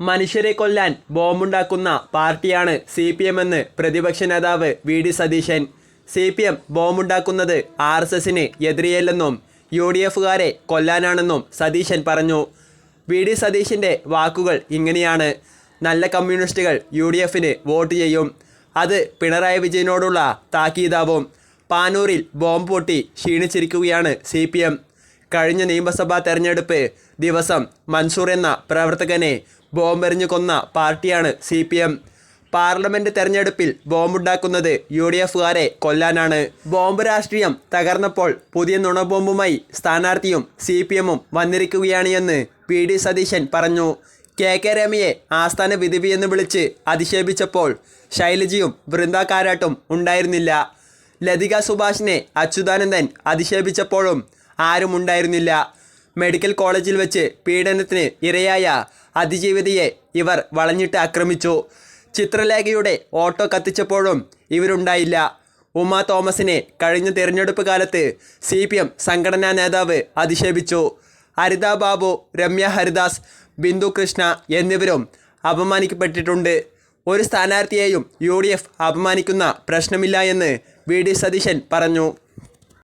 മനുഷ്യരെ കൊല്ലാൻ ബോംബുണ്ടാക്കുന്ന പാർട്ടിയാണ് സി പി എം എന്ന് പ്രതിപക്ഷ നേതാവ് V D Satheesan. C P M ബോംബുണ്ടാക്കുന്നത് R S എസിന് എതിരെയല്ലെന്നും യു ഡി എഫുകാരെ കൊല്ലാനാണെന്നും സതീശൻ പറഞ്ഞു. വി ഡി സതീശന്റെ വാക്കുകൾ ഇങ്ങനെയാണ്. നല്ല കമ്മ്യൂണിസ്റ്റുകൾ യു ഡി എഫിന് വോട്ട് ചെയ്യും. അത് പിണറായി വിജയനോടുള്ള താക്കീതാവും. പാനൂരിൽ ബോംബ് പൊട്ടി ക്ഷീണിച്ചിരിക്കുകയാണ് സി പി എം. കഴിഞ്ഞ നിയമസഭാ തെരഞ്ഞെടുപ്പ് ദിവസം മൻസൂർ എന്ന പ്രവർത്തകനെ ബോംബെറിഞ്ഞു കൊന്ന പാർട്ടിയാണ് സി പി എം. പാർലമെന്റ് തെരഞ്ഞെടുപ്പിൽ ബോംബുണ്ടാക്കുന്നത് യു ഡി എഫുകാരെ കൊല്ലാനാണ്. ബോംബ് രാഷ്ട്രീയം തകർന്നപ്പോൾ പുതിയ നുണബോംബുമായി സ്ഥാനാർത്ഥിയും സി പി എമ്മും വന്നിരിക്കുകയാണ് എന്ന് പി ഡി സതീശൻ പറഞ്ഞു. കെ കെ രമയെ ആസ്ഥാന വിധിവി എന്ന് വിളിച്ച് അധിക്ഷേപിച്ചപ്പോൾ ശൈലജയും വൃന്ദ കാരാട്ടും ഉണ്ടായിരുന്നില്ല. ലതിക സുഭാഷിനെ അച്യുതാനന്ദൻ അധിക്ഷേപിച്ചപ്പോഴും ആരും ഉണ്ടായിരുന്നില്ല മെഡിക്കൽ കോളേജിൽ വെച്ച് പീഡനത്തിന് ഇരയായ അതിജീവിതയെ ഇവർ വളഞ്ഞിട്ട് ആക്രമിച്ചു. ചിത്രലേഖയുടെ ഓട്ടോ കത്തിച്ചപ്പോഴും ഇവരുണ്ടായില്ല. ഉമ തോമസിനെ കഴിഞ്ഞ തിരഞ്ഞെടുപ്പ് കാലത്ത് സി പി എം സംഘടനാ നേതാവ് അധിക്ഷേപിച്ചു. ഹരിത ബാബു രമ്യ ഹരിദാസ് ബിന്ദു കൃഷ്ണ എന്നിവരും അപമാനിക്കപ്പെട്ടിട്ടുണ്ട്. ഒരു സ്ഥാനാർത്ഥിയെയും യു ഡി എഫ് അപമാനിക്കുന്ന പ്രശ്നമില്ല എന്ന് വി ഡി സതീശൻ പറഞ്ഞു.